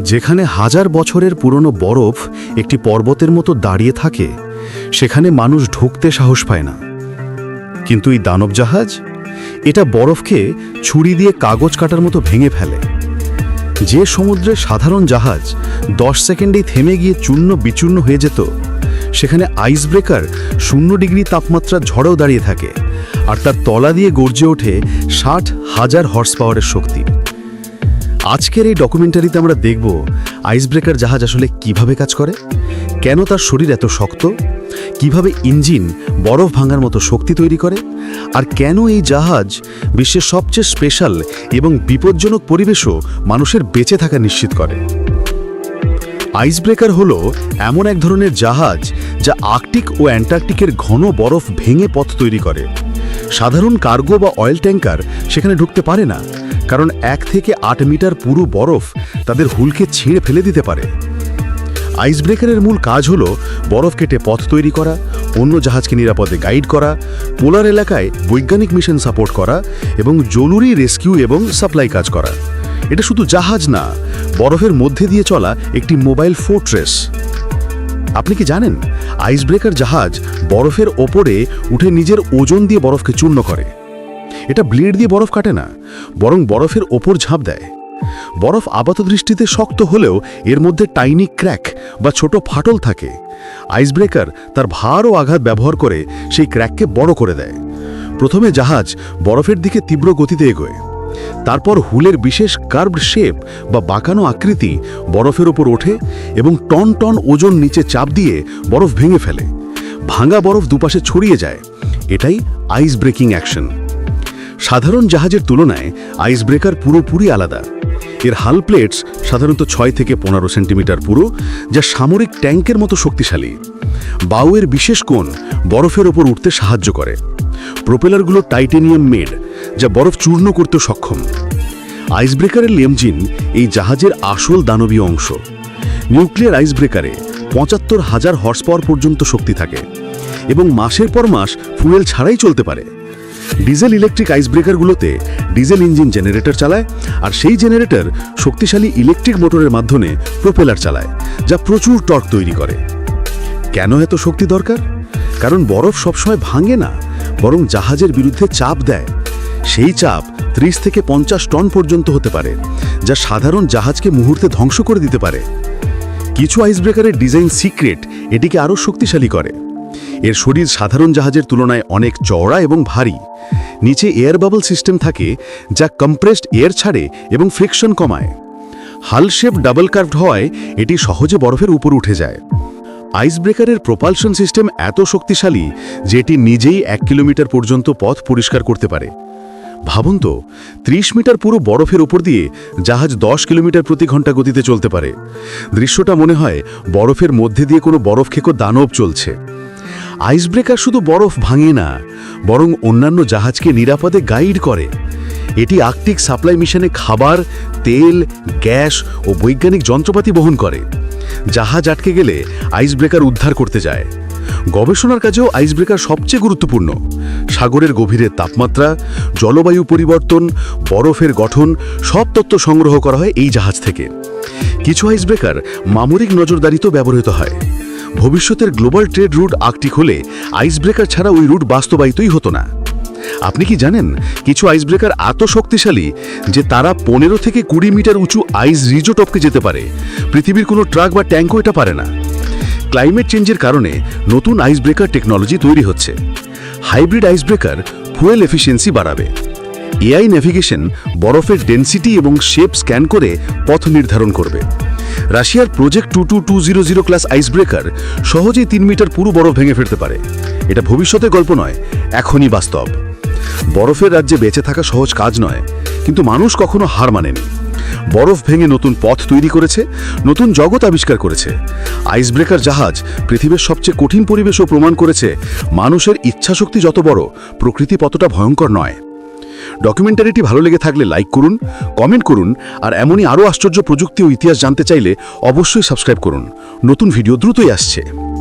যেখানে হাজার বছরের পুরনো বরফ একটি পর্বতের মতো দাঁড়িয়ে থাকে, সেখানে মানুষ ঢুকতে সাহস পায় না। কিন্তু এই দানব জাহাজ এটা বরফকে ছুরি দিয়ে কাগজ কাটার মতো ভেঙে ফেলে। যে সমুদ্রে সাধারণ জাহাজ দশ সেকেন্ডেই থেমে গিয়ে চূর্ণ বিচূর্ণ হয়ে যেত, সেখানে আইস ব্রেকার শূন্য ডিগ্রি তাপমাত্রা ঝড়েও দাঁড়িয়ে থাকে, আর তার তলা দিয়ে গর্জে ওঠে ষাট হাজার হর্স পাওয়ারের শক্তি। আজকের এই ডকুমেন্টারিতে আমরা দেখব আইস ব্রেকার জাহাজ আসলে কীভাবে কাজ করে, কেন তার শরীর এত শক্ত, কীভাবে ইঞ্জিন বরফ ভাঙার মতো শক্তি তৈরি করে, আর কেন এই জাহাজ বিশ্বের সবচেয়ে স্পেশাল এবং বিপজ্জনক পরিবেশও মানুষের বেঁচে থাকা নিশ্চিত করে। আইস ব্রেকার হলো এমন এক ধরনের জাহাজ যা আর্কটিক ও অ্যান্টার্কটিকের ঘন বরফ ভেঙে পথ তৈরি করে। সাধারণ কার্গো বা অয়েল ট্যাঙ্কার সেখানে ঢুকতে পারে না কারণ এক থেকে আট মিটার পুরো বরফ তাদের হুলকে ছিঁড়ে ফেলে দিতে পারে। আইস ব্রেকারের মূল কাজ হলো বরফ কেটে পথ তৈরি করা অন্য জাহাজকে নিরাপদে গাইড করা, পোলার এলাকায় বৈজ্ঞানিক মিশন সাপোর্ট করা এবং জরুরি রেস্কিউ এবং সাপ্লাই কাজ করা। এটা শুধু জাহাজ না, বরফের মধ্যে দিয়ে চলা একটি মোবাইল ফোর্ট্রেস। আপনি কি জানেন আইস ব্রেকার জাহাজ বরফের ওপরে উঠে নিজের ওজন দিয়ে বরফকে চূর্ণ করে। এটা ব্লেড দিয়ে বরফ কাটে না, বরং বরফের ওপর ঝাঁপ দেয়। বরফ আপাতদৃষ্টিতে শক্ত হলেও এর মধ্যে টাইনি ক্র্যাক বা ছোট ফাটল থাকে। আইস ব্রেকার তার ভার ও আঘাত ব্যবহার করে সেই ক্র্যাককে বড় করে দেয়। প্রথমে জাহাজ বরফের দিকে তীব্র গতিতে এগোয়। তারপর হুলের বিশেষ কার্ভড শেপ বা বাঁকানো আকৃতি বরফের ওপর ওঠে এবং টন টন ওজন নিচে চাপ দিয়ে বরফ ভেঙে ফেলে। ভাঙা বরফ দুপাশে ছড়িয়ে যায়। এটাই আইস ব্রেকিং অ্যাকশন সাধারণ জাহাজের তুলনায় আইস ব্রেকার পুরোপুরি আলাদা। এর হাল প্লেটস সাধারণত ছয় থেকে পনেরো সেন্টিমিটার পুরো, যা সামরিক ট্যাঙ্কের মতো শক্তিশালী। বাউয়ের বিশেষ কোণ বরফের ওপর উঠতে সাহায্য করে। প্রোপেলারগুলো টাইটেনিয়াম মেড, যা বরফ চূর্ণ করতে সক্ষম। আইস ব্রেকারের লেমজিন এই জাহাজের আসল দানবীয় অংশ। নিউক্লিয়ার আইস ব্রেকারে পঁচাত্তর হাজার হর্স পাওয়ার পর্যন্ত শক্তি থাকে এবং মাসের পর মাস ফুয়েল ছাড়াই চলতে পারে। ডিজেল ইলেকট্রিক আইস ব্রেকারগুলোতে ডিজেল ইঞ্জিন জেনারেটর চালায়, আর সেই জেনারেটর শক্তিশালী ইলেকট্রিক মোটরের মাধ্যমে প্রোপেলার চালায়, যা প্রচুর টর্ক তৈরি করে। কেন এত শক্তি দরকার? কারণ বরফ সবসময় ভাঙে না, বরং জাহাজের বিরুদ্ধে চাপ দেয়। সেই চাপ ত্রিশ থেকে পঞ্চাশ টন পর্যন্ত হতে পারে, যা সাধারণ জাহাজকে মুহূর্তে ধ্বংস করে দিতে পারে। কিছু আইস ব্রেকারের ডিজাইন সিক্রেট এটিকে আরও শক্তিশালী করে। এর শরীর সাধারণ জাহাজের তুলনায় অনেক চওড়া এবং ভারী। নিচে এয়ার বাবল সিস্টেম থাকে, যা কম্প্রেসড এয়ার ছাড়ে এবং ফ্রিকশন কমায়। হাল শেপ ডাবল কার্ভড হওয়ায় এটি সহজে বরফের উপর উঠে যায়। আইস ব্রেকারের প্রপালশন সিস্টেম এত শক্তিশালী যে এটি নিজেই এক কিলোমিটার পর্যন্ত পথ পরিষ্কার করতে পারে। ভাবুন তো, ত্রিশ মিটার পুরো বরফের উপর দিয়ে জাহাজ দশ কিলোমিটার প্রতি ঘণ্টা গতিতে চলতে পারে। দৃশ্যটা মনে হয় বরফের মধ্যে দিয়ে কোনো বরফ খেকো দানব চলছে। আইস ব্রেকার শুধু বরফ ভাঙে না, বরং অন্যান্য জাহাজকে নিরাপদে গাইড করে। এটি আর্কটিক সাপ্লাই মিশনে খাবার, তেল, গ্যাস ও বৈজ্ঞানিক যন্ত্রপাতি বহন করে। জাহাজ আটকে গেলে আইস ব্রেকার উদ্ধার করতে যায়। গবেষণার কাজেও আইস ব্রেকার সবচেয়ে গুরুত্বপূর্ণ। সাগরের গভীরের তাপমাত্রা, জলবায়ু পরিবর্তন, বরফের গঠন, সব তথ্য সংগ্রহ করা হয় এই জাহাজ থেকে। কিছু আইস ব্রেকার মামরিক নজরদারিতেও ব্যবহৃত হয়। ভবিষ্যতের গ্লোবাল ট্রেড রুট আর্কটিক হলে আইস ব্রেকার ছাড়া ওই রুট বাস্তবায়িতই হতো না। আপনি কি জানেন, কিছু আইস ব্রেকার এত শক্তিশালী যে তারা পনেরো থেকে কুড়ি মিটার উঁচু আইস রিজো টপকে যেতে পারে। পৃথিবীর কোনো ট্রাক বা ট্যাঙ্কও এটা পারে না। ক্লাইমেট চেঞ্জের কারণে নতুন আইস ব্রেকার টেকনোলজি তৈরি হচ্ছে। Hybrid ice breaker fuel efficiency বাড়াবে। এআই নেভিগেশন বরফের ডেন্সিটি এবং শেপ স্ক্যান করে পথ নির্ধারণ করবে। রাশিয়ার project two two two zero zero class ice breaker সহজেই তিন মিটার পুরো বরফ ভেঙে ফেলতে পারে। এটা ভবিষ্যতের গল্প নয়, এখনই বাস্তব। বরফের রাজ্যে বেঁচে থাকা সহজ কাজ নয়, কিন্তু মানুষ কখনো হার মানেনি। বরফ ভেঙে নতুন পথ তৈরি করেছে, নতুন জগৎ আবিষ্কার করেছে। আইস ব্রেকার জাহাজ পৃথিবীর সবচেয়ে কঠিন পরিবেশও প্রমাণ করেছে, মানুষের ইচ্ছাশক্তি যত বড়, প্রকৃতি কতটা ভয়ঙ্কর নয়। ডকুমেন্টারিটি ভালো লেগে থাকলে লাইক করুন, কমেন্ট করুন, আর এমনই আরও আশ্চর্য প্রযুক্তি ও ইতিহাস জানতে চাইলে অবশ্যই সাবস্ক্রাইব করুন। নতুন ভিডিও দ্রুতই আসছে।